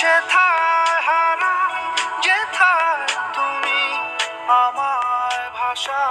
সেথায় তুমি আমার ভাষা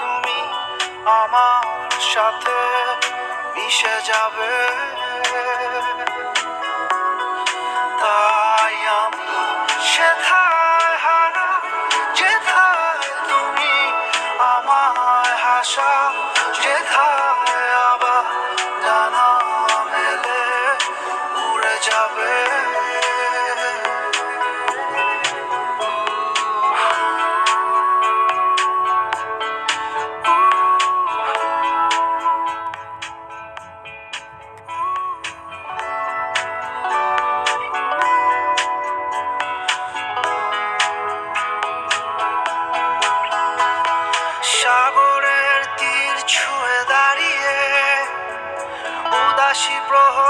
তুমি আমার সাথে মিশে যাবে। তাই আমি সেথায় হারা তুমি আমার ভাষা, যেথায় সাগরের তীর ছুঁয়ে দাঁড়িয়ে উদাসী প্রহ